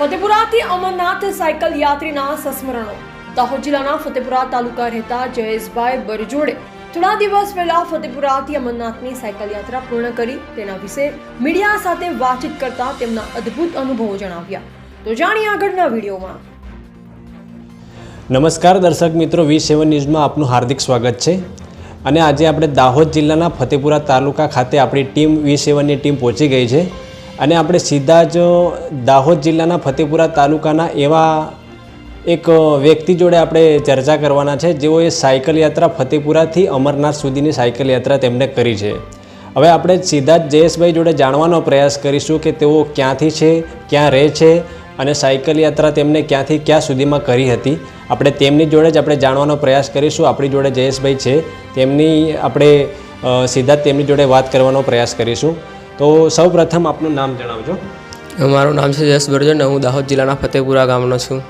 ફતેપુરાથી Amarnath cycle યાત્રીના સસ્મરણો. દાહોદ જિલ્લાના ફતેપુરા તાલુકા રહેતા જયેશભાઈ બરજોડે થોડા દિવસ પહેલા ફતેપુરાથી અમરનાથની સાયકલ યાત્રા પૂર્ણ કરી. તેના વિશે મીડિયા સાથે વાતચીત કરતા તેમના અદ્ભુત અનુભવો જણાવ્યા. તો જાણીએ આગળના વિડીયોમાં. નમસ્કાર દર્શક મિત્રો, વી સેવન ન્યૂઝમાં આપનું હાર્દિક સ્વાગત છે. અને આજે આપણે દાહોદ જિલ્લાના ફતેપુરા તાલુકા ખાતે આપણી ટીમ વી સેવનની ટીમ પહોંચી ગઈ છે. અને આપણે સીધા જ દાહોદ જિલ્લાના ફતેપુરા તાલુકાના એવા એક વ્યક્તિ જોડે આપણે ચર્ચા કરવાના છે, જેઓએ સાયકલ યાત્રા ફતેપુરાથી અમરનાથ સુધીની સાયકલ યાત્રા તેમને કરી છે. હવે આપણે સીધા જ જયેશભાઈ જોડે જાણવાનો પ્રયાસ કરીશું કે તેઓ ક્યાંથી છે, ક્યાં રહે છે અને સાયકલ યાત્રા તેમને ક્યાંથી ક્યાં સુધીમાં કરી હતી. આપણે તેમની જોડે જ આપણે જાણવાનો પ્રયાસ કરીશું. આપણી જોડે જયેશભાઈ છે. તેમની આપણે સીધા તેમની જોડે વાત કરવાનો પ્રયાસ કરીશું. તો સૌ પ્રથમ આપનું નામ જણાવજો. મારું નામ છે જયેશ બરજન હું દાહોદ જિલ્લાના ફતેપુરા ગામનો છું.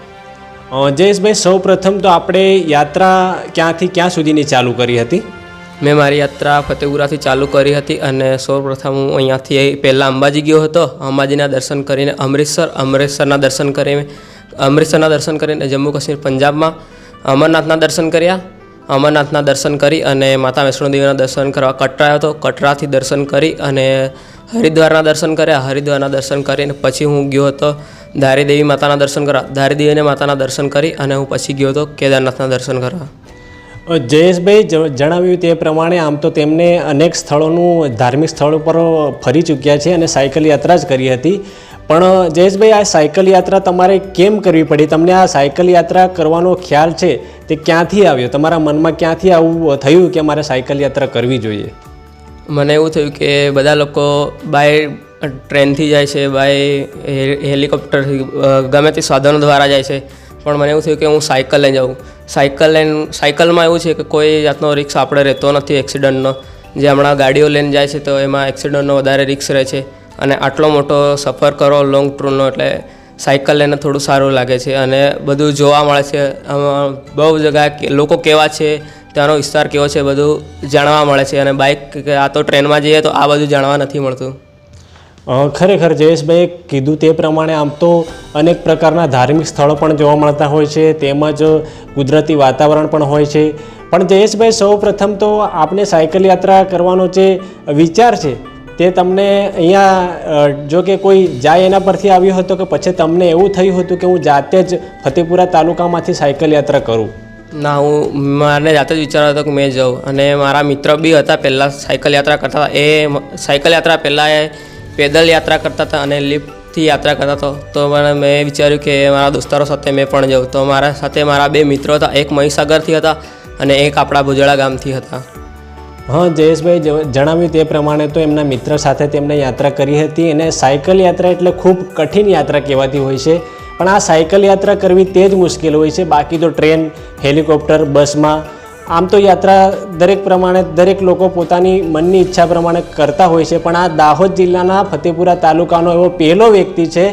જયેશભાઈ સૌ પ્રથમ તો આપણે યાત્રા ક્યાંથી ક્યાં સુધીની ચાલુ કરી હતી? મેં મારી યાત્રા ફતેપુરાથી ચાલુ કરી હતી અને સૌપ્રથમ હું અહીંયાથી પહેલાં અંબાજી ગયો હતો. અંબાજીના દર્શન કરીને અમૃતસર અમૃતસરના દર્શન કરીને અમૃતસરના દર્શન કરીને જમ્મુ કાશ્મીર પંજાબમાં અમરનાથના દર્શન કર્યા. અમરનાથના દર્શન કરી અને માતા વૈષ્ણોદેવીના દર્શન કરવા કટરા આવ્યો હતો. કટરાથી દર્શન કરી અને હરિદ્વારના દર્શન કર્યા. હરિદ્વારના દર્શન કરીને પછી હું ગયો હતો ધારીદેવી માતાના દર્શન કરવા. ધારીદેવીને માતાના દર્શન કરી અને હું પછી ગયો હતો કેદારનાથના દર્શન કરવા. જયેશભાઈ જણાવ્યું તે પ્રમાણે આમ તો તેમને અનેક સ્થળોનું, ધાર્મિક સ્થળો પર ફરી ચૂક્યા છે અને સાયકલ યાત્રા જ કરી હતી. પણ, જયેશભાઈ, આ સાયકલ યાત્રા તમારે કેમ કરવી પડી? તમને આ સાયકલ યાત્રા કરવાનો ખ્યાલ છે તે ક્યાંથી આવ્યો? તમારા મનમાં ક્યાંથી આવું થયું કે મારે સાયકલ યાત્રા કરવી જોઈએ? મને એવું થયું કે બધા લોકો બાય ટ્રેનથી જાય છે, બાય હેલિકોપ્ટરથી ગમે તે સાધનો દ્વારા જાય છે. પણ મને એવું થયું કે હું સાયકલ લઈને જાઉં. સાયકલ લઈને, સાયકલમાં એવું છે કે કોઈ જાતનો રિક્સ આપણે રહેતો નથી એક્સિડન્ટનો જે હમણાં ગાડીઓ લઈને જાય છે તો એમાં એક્સિડન્ટનો વધારે રિક્સ રહે છે. અને આટલો મોટો સફર કરો લોંગ ટૂરનો એટલે સાયકલ લઈને થોડું સારું લાગે છે. અને બધું જોવા મળે છે. બહુ જગ્યાએ લોકો કેવા છે ત્યાંનો વિસ્તાર કેવો છે બધું જાણવા મળે છે અને બાઇક આ તો ટ્રેનમાં જઈએ તો આ બધું જાણવા નથી મળતું. ખરેખર જયેશભાઈએ કીધું તે પ્રમાણે આમ તો અનેક પ્રકારના ધાર્મિક સ્થળો પણ જોવા મળતા હોય છે, તેમજ કુદરતી વાતાવરણ પણ હોય છે. પણ જયેશભાઈ, સૌ પ્રથમ તો આપણે સાયકલ યાત્રા કરવાનો જે વિચાર છે, તે તમને અહીંયા જો કે કોઈ જાય એના પરથી આવ્યો હતો કે પછી તમને એવું થયું હતું કે હું જાતે જ ફતેપુરા તાલુકામાંથી સાયકલ યાત્રા કરું. ના, હું મારે જાતે જ વિચાર હતો કે મેં જાઉં. અને મારા મિત્ર બી હતા પહેલાં સાયકલ યાત્રા કરતા હતા. એ સાયકલ યાત્રા પહેલાં એ પેદલ યાત્રા કરતા હતા અને લિફ્ટથી યાત્રા કરતા હતા. તો મને, મેં વિચાર્યું કે મારા દોસ્તારો સાથે મેં પણ જાઉં. તો મારા સાથે મારા બે મિત્રો હતા. એક મહીસાગરથી હતા અને એક આપણા ભુજળા ગામથી હતા. હા, જયેશભાઈ જણાવ્યું તે પ્રમાણે તો એમના મિત્ર સાથે તેમણે યાત્રા કરી હતી. અને સાયકલ યાત્રા એટલે ખૂબ કઠિન યાત્રા કહેવાતી હોય છે. પણ આ સાયકલ યાત્રા કરવી તે જ મુશ્કેલ હોય છે. બાકી તો ટ્રેન, હેલિકોપ્ટર, બસમાં આમ તો યાત્રા દરેક પ્રમાણે દરેક લોકો પોતાની મનની ઈચ્છા પ્રમાણે કરતા હોય છે. પણ આ દાહોદ જિલ્લાના ફતેપુરા તાલુકાનો એવો પહેલો વ્યક્તિ છે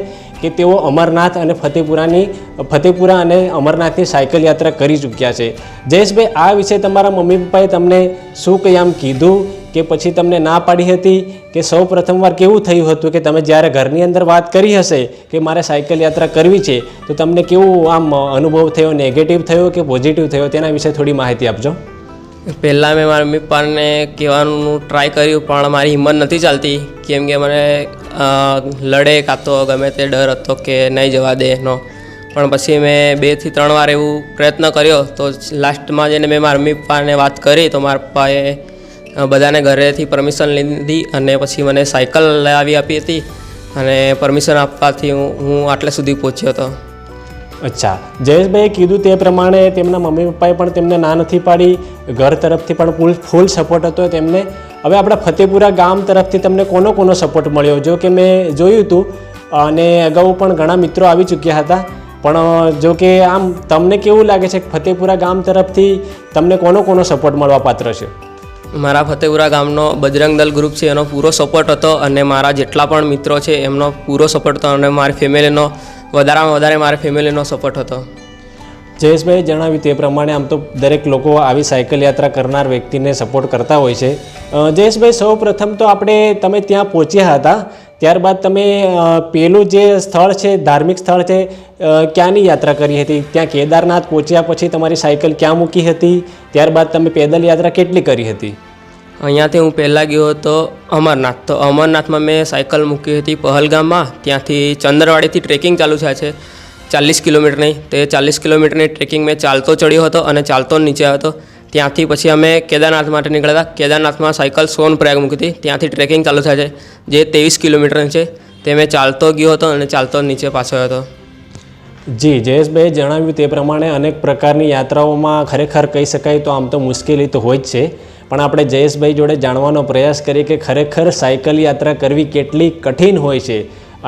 કે તેઓ અમરનાથ અને ફતેપુરાની, ફતેપુરા અને અમરનાથની સાયકલ યાત્રા કરી ચૂક્યા છે. જયેશભાઈ, આ વિશે તમારા મમ્મી પપ્પાએ તમને શું કંઈ આમ કીધું? કે પછી તમને ના પાડી હતી કે સૌ પ્રથમવાર કેવું થયું હતું કે તમે જ્યારે ઘરની અંદર વાત કરી હશે કે મારે સાયકલ યાત્રા કરવી છે, તો તમને કેવું આમ અનુભવ થયો નેગેટિવ થયો કે પોઝિટિવ થયો? તેના વિશે થોડી માહિતી આપજો. પહેલાં મેં મારા મમ્મી પપ્પાને કહેવાનું ટ્રાય કર્યું, પણ મારી હિંમત નથી ચાલતી. કેમ કે મને લડે કાં તો ગમે તે ડર હતો કે નહીં જવા દે એનો. પણ પછી મેં બેથી ત્રણ વાર એવું પ્રયત્ન કર્યો, તો લાસ્ટમાં જઈને મેં મારા મમ્મી પપ્પાને વાત કરી, તો મારા પપ્પાએ બધાને ઘરેથી પરમિશન લીધી અને પછી મને સાયકલ લાવી આપી હતી અને પરમિશન આપવાથી હું આટલે સુધી પહોંચ્યો હતો. અચ્છા, જયેશભાઈએ કીધું તે પ્રમાણે તેમના મમ્મી પપ્પાએ પણ તેમને ના નથી પાડી, ઘર તરફથી પણ ફૂલ ફૂલ સપોર્ટ હતો તેમને. હવે આપણા ફતેપુરા ગામ તરફથી તમને કોનો કોનો સપોર્ટ મળ્યો? જો કે મેં જોયું હતું અને અગાઉ પણ ઘણા મિત્રો આવી ચૂક્યા હતા. પણ જો કે આમ તમને કેવું લાગે છે કે ફતેપુરા ગામ તરફથી તમને કોનો કોનો સપોર્ટ મળવા પાત્ર છે? મારા ફતેપુરા ગામનો બજરંગ દલ ગ્રુપ છે, એનો પૂરો સપોર્ટ હતો અને મારા જેટલા પણ મિત્રો છે, એમનો પૂરો સપોર્ટ હતો અને મારી ફેમિલીનો વધારામાં વધારે મારી ફેમિલીનો સપોર્ટ હતો. જયેશભાઈ જણાવ્યું તે પ્રમાણે આમ તો દરેક લોકો આવી સાયકલ યાત્રા કરનાર વ્યક્તિને સપોર્ટ કરતા હોય છે. જયેશભાઈ સૌ પ્રથમ તો આપણે તમે ત્યાં પહોંચ્યા હતા. ત્યારબાદ તમે પેલું જે સ્થળ છે, ધાર્મિક સ્થળ છે ક્યાંની યાત્રા કરી હતી? ત્યાં કેદારનાથ પહોંચ્યા પછી તમારી સાયકલ ક્યાં મૂકી હતી? ત્યારબાદ તમે પેદલ યાત્રા કેટલી કરી હતી? અહીંયાથી હું પહેલાં ગયો હતો અમરનાથ. તો અમરનાથમાં મેં સાયકલ મૂકી હતી પહલગામમાં. ત્યાંથી ચંદ્રવાડીથી ટ્રેકિંગ ચાલુ થાય છે. ચાલીસ કિલોમીટરની. તે ચાલીસ કિલોમીટરની ટ્રેકિંગ મેં ચાલતો ચડ્યો હતો અને ચાલતો નીચે હતો. ત્યાંથી પછી અમે કેદારનાથ માટે નીકળ્યા હતા. કેદારનાથમાં સાયકલ સોનપ્રયાગ મૂકી હતી. ત્યાંથી ટ્રેકિંગ ચાલુ થાય છે. જે ત્રેવીસ કિલોમીટરની છે, તે મેં ચાલતો ગયો હતો અને ચાલતો નીચે પાછો હતો. જી, જયેશભાઈએ જણાવ્યું તે પ્રમાણે અનેક પ્રકારની યાત્રાઓમાં ખરેખર કહી શકાય તો આમ તો મુશ્કેલી તો હોય જ છે. પણ આપણે જયેશભાઈ જોડે જાણવાનો પ્રયાસ કરીએ કે ખરેખર સાયકલ યાત્રા કરવી કેટલી કઠિન હોય છે.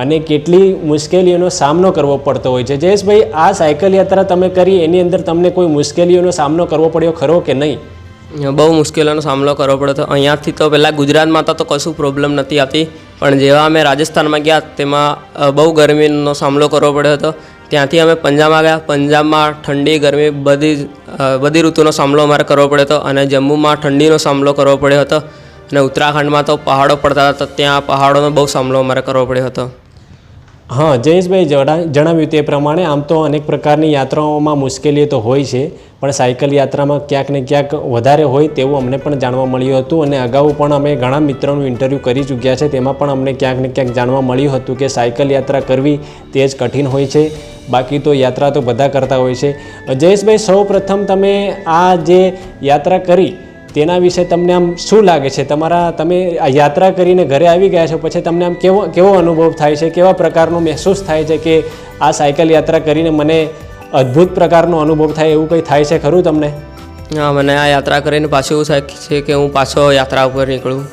અને કેટલી મુશ્કેલીઓનો સામનો કરવો પડતો હોય છે. જયેશભાઈ, આ સાયકલ યાત્રા તમે કરી, એની અંદર તમને કોઈ મુશ્કેલીઓનો સામનો કરવો પડ્યો ખરો કે નહીં? બહુ મુશ્કેલીઓનો સામનો કરવો પડ્યો હતો. અહીંયાથી તો પહેલાં ગુજરાતમાં તો કશું પ્રોબ્લેમ નથી આવતી. પણ જેવા અમે રાજસ્થાનમાં ગયા, તેમાં બહુ ગરમીનો સામનો કરવો પડ્યો હતો. ત્યાંથી અમે પંજાબમાં ગયા. પંજાબમાં ઠંડી, ગરમી બધી બધી ઋતુનો સામનો અમારે કરવો પડ્યો હતો અને જમ્મુમાં ઠંડીનો સામનો કરવો પડ્યો હતો. અને ઉત્તરાખંડમાં તો પહાડો પડતા હતા ત્યાં પહાડોનો બહુ સામનો અમારે કરવો પડ્યો હતો. હા, જયેશભાઈ જણા, જણાવ્યું તે પ્રમાણે આમ તો અનેક પ્રકારની યાત્રાઓમાં મુશ્કેલીઓ તો હોય છે, પણ સાયકલ યાત્રામાં ક્યાંક ને ક્યાંક વધારે હોય તેવું અમને પણ જાણવા મળ્યું હતું અને અગાઉ પણ અમે ઘણા મિત્રોનું ઇન્ટરવ્યૂ કરી ચૂક્યા છે, તેમાં પણ અમને ક્યાંક ને ક્યાંક જાણવા મળ્યું હતું કે સાયકલ યાત્રા કરવી તે જ કઠિન હોય છે, બાકી તો યાત્રા તો બધા કરતા હોય છે. જયેશભાઈ સૌ તમે આ જે યાત્રા કરી તેના વિશે તમને આમ શું લાગે છે? તમારા તમે આ યાત્રા કરીને ઘરે આવી ગયા છો પછી તમને આમ કેવો કેવો અનુભવ થાય છે? કેવા પ્રકારનો મહેસૂસ થાય છે કે આ સાયકલ યાત્રા કરીને મને અદ્ભુત પ્રકારનો અનુભવ થાય એવું કંઈ થાય છે ખરું તમને? હા મને આ યાત્રા કરીને પાછું એવું થાય છે કે હું પાછો યાત્રા ઉપર નીકળું.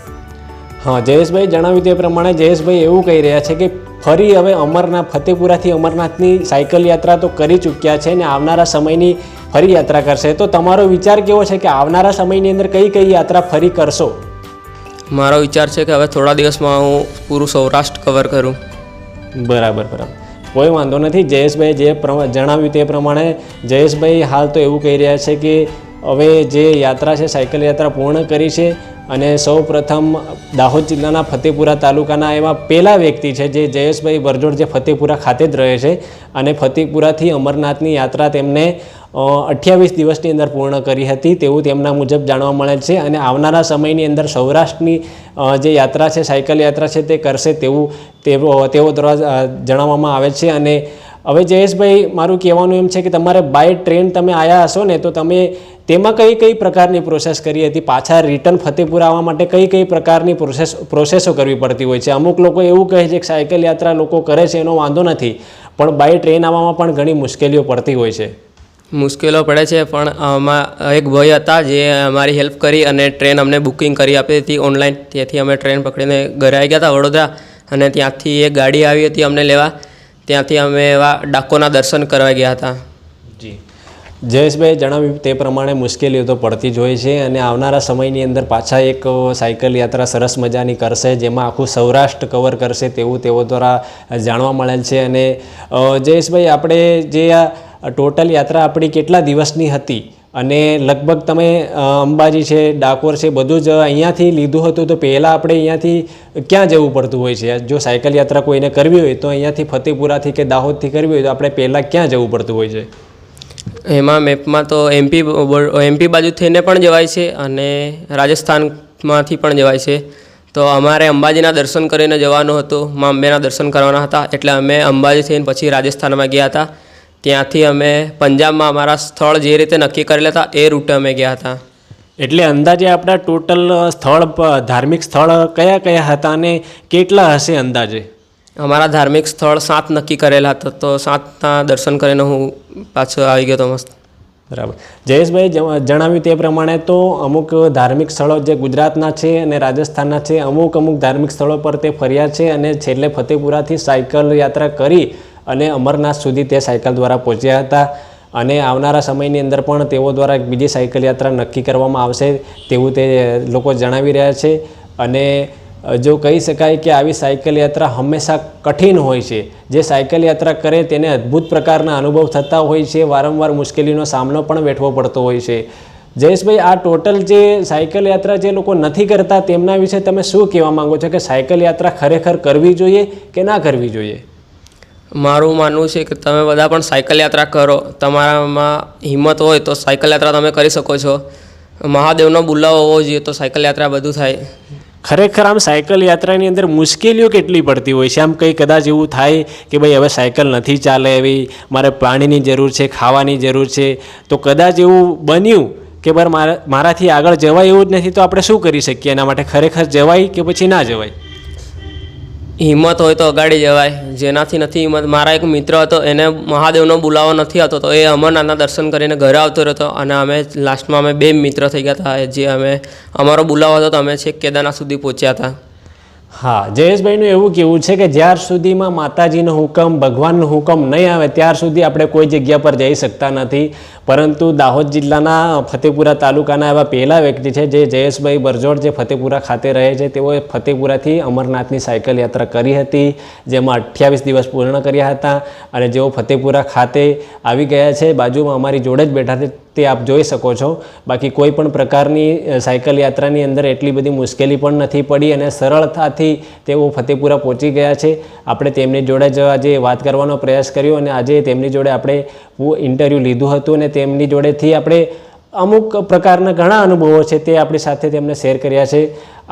હા જયેશભાઈ જણાવ્યું તે પ્રમાણે જયેશભાઈ એવું કહી રહ્યા છે કે ફરી હવે અમરનાથ ફતેપુરાથી અમરનાથની સાયકલ યાત્રા તો કરી ચૂક્યા છે ને આવનારા સમયની ફરી યાત્રા કરશે. તો તમારો વિચાર કેવો છે કે આવનારા સમયની અંદર કઈ કઈ યાત્રા ફરી કરશો? મારો વિચાર છે કે હવે થોડા દિવસમાં હું પૂરું સૌરાષ્ટ્ર કવર કરું. બરાબર બરાબર. કોઈ વાંધો નથી. જયેશભાઈ જે પ્રમાણે જણાવ્યું તે પ્રમાણે જયેશભાઈ હાલ તો એવું કહી રહ્યા છે કે હવે જે યાત્રા છે સાયકલ યાત્રા પૂર્ણ કરી છે અને સૌ પ્રથમ દાહોદ જિલ્લાના ફતેપુરા તાલુકાના એવા પહેલા વ્યક્તિ છે જે જયેશભાઈ બરજોડ જે ફતેપુરા ખાતે જ રહે છે અને ફતેપુરાથી અમરનાથની યાત્રા તેમને અઠ્યાવીસ દિવસની અંદર પૂર્ણ કરી હતી તેવું તેમના મુજબ જાણવા મળે છે અને આવનારા સમયની અંદર સૌરાષ્ટ્રની જે યાત્રા છે, સાયકલ યાત્રા છે તે કરશે તેવું તેઓ દ્વારા જણાવવામાં આવે છે અને હવે જયેશભાઈ, મારું કહેવાનું એમ છે કે તમારે બાય ટ્રેન તમે આવ્યા હશો ને તો તમે તેમાં કઈ કઈ પ્રકારની પ્રોસેસ કરી હતી? પાછા રિટર્ન ફતેપુર આવવા માટે કઈ કઈ પ્રકારની પ્રોસેસ પ્રોસેસો કરવી પડતી હોય છે? અમુક લોકો એવું કહે છે કે સાયકલ યાત્રા લોકો કરે છે એનો વાંધો નથી, પણ બાય ટ્રેન આવવામાં પણ ઘણી મુશ્કેલીઓ પડતી હોય છે. મુશ્કેલો પડે છે, પણ આમાં એક ભાઈ હતા જે અમારી હેલ્પ કરી અને ટ્રેન અમને બુકિંગ કરી આપી હતી ઓનલાઈન ત્યાંથી અમે ટ્રેન પકડીને ઘરે આવી ગયા હતા વડોદરા અને ત્યાંથી એક ગાડી આવી હતી અમને લેવા. ત્યાંથી અમે એવા ડાકોના દર્શન કરવા ગયા હતા. જી. જયેશભાઈ, જણાવ્યું તે પ્રમાણે મુશ્કેલીઓ તો પડતી જ હોય છે અને આવનારા સમયની અંદર પાછા એક સાયકલ યાત્રા સરસ મજાની કરશે, જેમાં આખું સૌરાષ્ટ્ર કવર કરશે તેવું તેઓ દ્વારા જાણવા મળેલ છે. અને જયેશભાઈ, આપણે જે આ ટોટલ યાત્રા આપણી કેટલા દિવસની હતી? અને લગભગ તમે અંબાજી છે, ડાકોર છે, બધું જ અહીંયાથી લીધું હતું, તો પહેલાં આપણે અહીંયાથી ક્યાં જવું પડતું હોય છે? જો સાયકલ યાત્રા કોઈને કરવી હોય, તો અહીંયાથી ફતેપુરાથી કે દાહોદથી કરવી હોય, તો આપણે પહેલાં ક્યાં જવું પડતું હોય છે? એમાં મેપમાં તો એમપી એમપી બાજુ થઈને પણ જવાય છે, અને રાજસ્થાનમાંથી પણ જવાય છે. તો અમારે અંબાજીના દર્શન કરીને જવાનું હતું મા અંબેના દર્શન કરવાના હતા, એટલે અમે અંબાજી થઈને પછી રાજસ્થાનમાં ગયા હતા. ત્યાંથી અમે પંજાબમાં અમારા સ્થળ જે રીતે નક્કી કરેલા હતા એ રૂટે અમે ગયા હતા. એટલે અંદાજે આપણા ટોટલ સ્થળ ધાર્મિક સ્થળ કયા કયા હતા અને કેટલા હશે અંદાજે? અમારા ધાર્મિક સ્થળ સાત નક્કી કરેલા હતા તો સાતના દર્શન કરીને હું પાછો આવી ગયો હતો મસ્ત. બરાબર. જયેશભાઈ જણાવ્યું તે પ્રમાણે તો અમુક ધાર્મિક સ્થળો જે ગુજરાતના છે અને રાજસ્થાનના છે અમુક અમુક ધાર્મિક સ્થળો પર તે ફર્યા છે અને છેલ્લે ફતેપુરાથી સાયકલ યાત્રા કરી અને અમરનાથ સુધી તે સાયકલ દ્વારા પહોંચ્યા હતા. અને આવનારા સમયની અંદર પણ તેઓ દ્વારા બીજી સાયકલ યાત્રા નક્કી કરવામાં આવશે તેવું તે લોકો જણાવી રહ્યા છે. અને જો કહી શકાય કે આવી સાયકલ યાત્રા હંમેશા કઠિન હોય છે. જે સાયકલ યાત્રા કરે તેને અદ્ભુત પ્રકારના અનુભવ થતા હોય છે. વારંવાર મુશ્કેલીનો સામનો પણ વેઠવો પડતો હોય છે. જયેશભાઈ, આ ટોટલ જે સાયકલ યાત્રા જે લોકો નથી કરતા તેમના વિશે તમે શું કહેવા માંગો છો કે સાયકલ યાત્રા ખરેખર કરવી જોઈએ કે ના કરવી જોઈએ? મારું માનવું છે કે તમે બધા પણ સાયકલ યાત્રા કરો. તમારામાં હિંમત હોય તો સાયકલ યાત્રા તમે કરી શકો છો. મહાદેવનો બુલાવો હોવો જોઈએ તો સાયકલ યાત્રા બધું થાય. ખરેખર આમ સાયકલ યાત્રાની અંદર મુશ્કેલીઓ કેટલી પડતી હોય છે? આમ કંઈ કદાચ એવું થાય કે ભાઈ હવે સાયકલ નથી ચાલે એવી મારે પાણીની જરૂર છે, ખાવાની જરૂર છે, તો કદાચ એવું બન્યું કે બર મારા, મારાથી આગળ જવાય એવું જ નથી તો આપણે શું કરી શકીએ એના માટે? ખરેખર જવાય કે પછી ના જવાય? હિંમત હોય તો અગાડી જવાય. જેનાથી નથી હિંમત. મારા એક મિત્ર હતો, એને મહાદેવનો બોલાવો નથી આવતો, તો એ અમરનાથના દર્શન કરીને ઘરે આવતો રહેતો અને અમે લાસ્ટમાં અમે બે મિત્ર થઈ ગયા હતા. જે અમે, અમારો બોલાવો હતો તો અમે છેક કેદારનાથ સુધી પહોંચ્યા હતા. હા, જયેશભાઈનું એવું કેવું છે કે જ્યાર સુધીમાં માતાજીનો હુકમ, ભગવાનનો હુકમ નહીં આવે, ત્યાર સુધી આપણે કોઈ જગ્યા પર જઈ શકતા નથી. પરંતુ દાહોદ જિલ્લાના ફતેપુરા તાલુકાના એવા પહેલા વ્યક્તિ છે જે જયેશભાઈ બરજોડ જે ફતેપુરા ખાતે રહે છે, તેઓએ ફતેપુરાથી અમરનાથની સાયકલ યાત્રા કરી હતી, જેમાં અઠ્યાવીસ દિવસ પૂર્ણ કર્યા હતા. અને જેઓ ફતેપુરા ખાતે આવી ગયા છે, બાજુમાં અમારી જોડે જ બેઠા છે. તે આપ જોઈ શકો છો. બાકી કોઈ પણ પ્રકારની સાયકલ યાત્રાની અંદર એટલી બધી મુશ્કેલી પણ નથી પડી અને સરળતાથી તેઓ ફતેપુરા પહોંચી ગયા છે. આપણે તેમની જોડે જ આજે વાત કરવાનો પ્રયાસ કર્યો અને આજે તેમની જોડે આપણે ઇન્ટરવ્યૂ લીધું હતું અને તેમની જોડેથી આપણે અમુક પ્રકારના ઘણા અનુભવો છે તે આપણી સાથે તેમને શેર કર્યા છે.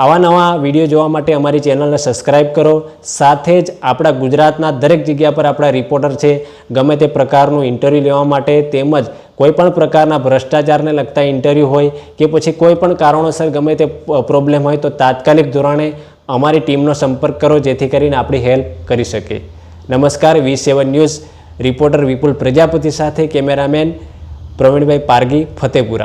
આવા નવા વીડિયો જોવા માટે અમારી ચેનલને સબસ્ક્રાઈબ કરો. સાથે જ આપણા ગુજરાતના દરેક જગ્યા પર આપણા રિપોર્ટર છે. ગમે તે પ્રકારનું ઇન્ટરવ્યૂ લેવા માટે તેમજ કોઈ પણ પ્રકારના ભ્રષ્ટાચારને લગતા ઇન્ટરવ્યૂ હોય કે પછી કોઈ પણ કારણોસર ગમે તે પ્રોબ્લેમ હોય તો તાત્કાલિક ધોરણે અમારી ટીમનો સંપર્ક કરો જેથી કરીને આપણી હેલ્પ કરી શકે. નમસ્કાર, V seven News. Reporter Vipul Prajapati સાથે કેમેરામેન પ્રવીણભાઈ પારગી ફતેપુરા.